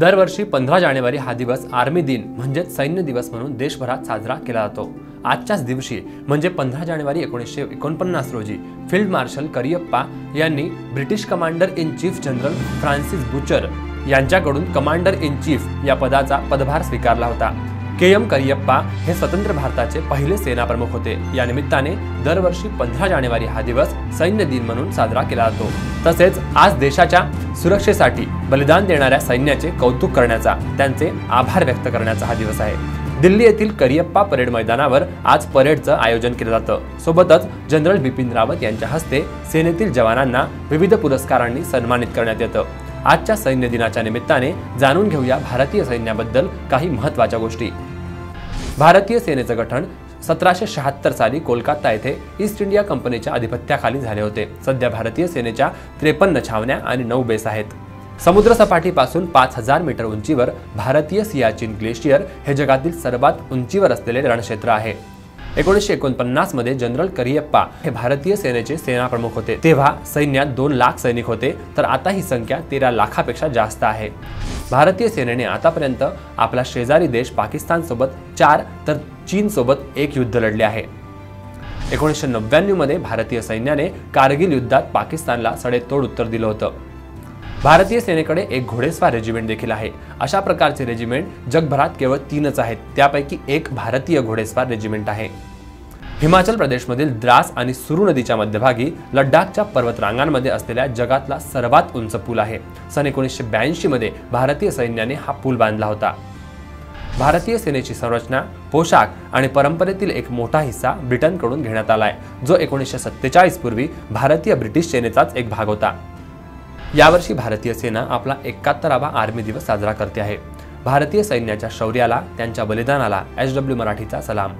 दरवर्षी पंधरा जानेवारी हा दिवस आर्मी दिन म्हणजेच सैन्य दिवस म्हणून देशभरात साजरा केला जातो. आजच्याच दिवशी म्हणजे पंधरा जानेवारी एकोणीसशे एकोणपन्नास रोजी फील्ड मार्शल करियप्पा यांनी British commander in chief general Francis Bucher यांच्याकडून कमांडर इन चीफ या पदाचा पदभार स्वीकारला होता. के एम करियप्पा हे स्वतंत्र भारताचे पहिले सेनाप्रमुख होते. या निमित्ताने दरवर्षी पंधरा जानेवारी हा दिवस सैन्य दिन म्हणून साजरा केला जातो. तसेच आज देशाच्या सुरक्षेसाठी बलिदान देणाऱ्या सैन्याचे कौतुक करण्याचा त्यांचे आभार व्यक्त करण्याचा हा दिवस आहे. दिल्ली येथील करियप्पा परेड मैदानावर आज परेडचं आयोजन केलं जातं. सोबतच जनरल बिपिन रावत यांच्या हस्ते सेनेतील जवानांना विविध पुरस्कारांनी सन्मानित करण्यात येतं. आजच्या सैन्य दिनाच्या निमित्ताने जाणून घेऊया भारतीय सैन्याबद्दल काही महत्त्वाच्या गोष्टी. भारतीय सेनेचं गठन सतराशे शहात्तर साली कोलकाता येथे ईस्ट इंडिया कंपनीच्या अधिपत्याखाली झाले होते. सध्या भारतीय सेनेच्या त्रेपन्न छावण्या आणि नऊ बेस आहेत. समुद्रसपाटीपासून पाच हजार मीटर उंचीवर भारतीय सियाचिन ग्लेशियर हे जगातील सर्वात उंचीवर असलेले रणक्षेत्र आहे. एकोणीसशे एकोणपन्नासमध्ये जनरल करियप्पा हे भारतीय सेनेचे सेनाप्रमुख होते. तेव्हा सैन्यात दोन लाख सैनिक होते तर आता ही संख्या तेरा लाखापेक्षा जास्त आहे. भारतीय सेनेने आतापर्यंत आपला शेजारी देश पाकिस्तानसोबत चार तर चीनसोबत एक युद्ध लढले आहे. एकोणीसशे नव्याण्णवमध्ये भारतीय सैन्याने कारगिल युद्धात पाकिस्तानला सडेतोड उत्तर दिलं होतं. भारतीय सेनेकडे एक घोडेस्वार रेजिमेंट देखील आहे. अशा प्रकारचे रेजिमेंट जगभरात केवळ तीनच आहेत. त्यापैकी एक भारतीय घोडेस्वार रेजिमेंट आहे. हिमाचल प्रदेशमधील द्रास आणि सुरू नदीच्या मध्यभागी लडाखच्या पर्वतरांगांमध्ये असलेल्या जगातला सर्वात उंच पूल आहे. सन एकोणीसशे ब्याऐंशीमध्ये भारतीय सैन्याने हा पूल बांधला होता. भारतीय सेनेची संरचना पोशाख आणि परंपरेतील एक मोठा हिस्सा ब्रिटनकडून घेण्यात आलाय जो एकोणीसशे सत्तेचाळीस पूर्वी भारतीय ब्रिटिश सेनेचाच एक भाग होता. यावर्षी भारतीय सेना आपला एकाहत्तरावा आर्मी दिवस साजरा करते आहे. भारतीय सैन्याच्या शौर्याला त्यांच्या बलिदानाला एच डब्ल्यू मराठीचा सलाम.